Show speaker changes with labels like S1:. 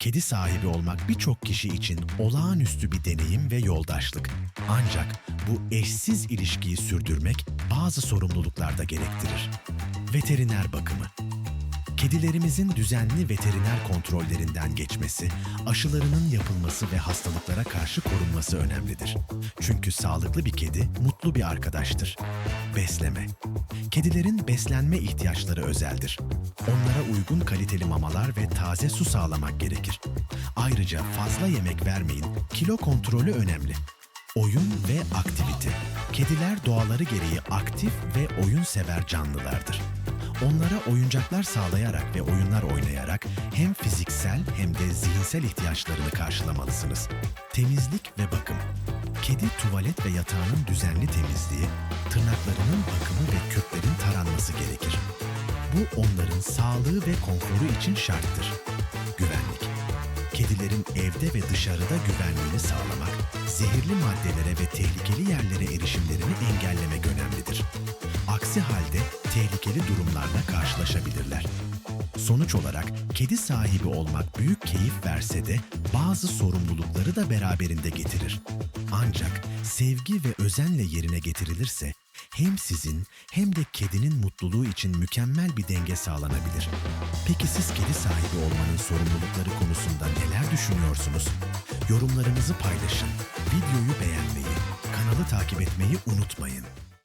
S1: Kedi sahibi olmak birçok kişi için olağanüstü bir deneyim ve yoldaşlık. Ancak bu eşsiz ilişkiyi sürdürmek bazı sorumluluklar da gerektirir. Veteriner bakımı. Kedilerimizin düzenli veteriner kontrollerinden geçmesi, aşılarının yapılması ve hastalıklara karşı korunması önemlidir. Çünkü sağlıklı bir kedi mutlu bir arkadaştır. Besleme. Kedilerin beslenme ihtiyaçları özeldir. Onlara uygun kaliteli mamalar ve taze su sağlamak gerekir. Ayrıca fazla yemek vermeyin, kilo kontrolü önemli. Oyun ve aktivite. Kediler doğaları gereği aktif ve oyun sever canlılardır. Onlara oyuncaklar sağlayarak ve oyunlar oynayarak hem fiziksel hem de zihinsel ihtiyaçlarını karşılamalısınız. Temizlik ve bakım. Kedi tuvalet ve yatağının düzenli temizliği, tırnaklarının bakımı ve köklerin taranması gerekir. Bu onların sağlığı ve konforu için şarttır. Güvenlik. Kedilerin evde ve dışarıda güvenliğini sağlamak, zehirli maddelere ve tehlikeli yerlere erişimlerini engellemek önemlidir. Aksi halde tehlikeli durumlarla karşılaşabilirler. Sonuç olarak kedi sahibi olmak büyük keyif verse de bazı sorumlulukları da beraberinde getirir. Ancak sevgi ve özenle yerine getirilirse hem sizin hem de kedinin mutluluğu için mükemmel bir denge sağlanabilir. Peki siz kedi sahibi olmanın sorumlulukları konusunda neler düşünüyorsunuz? Yorumlarınızı paylaşın, videoyu beğenmeyi, kanalı takip etmeyi unutmayın.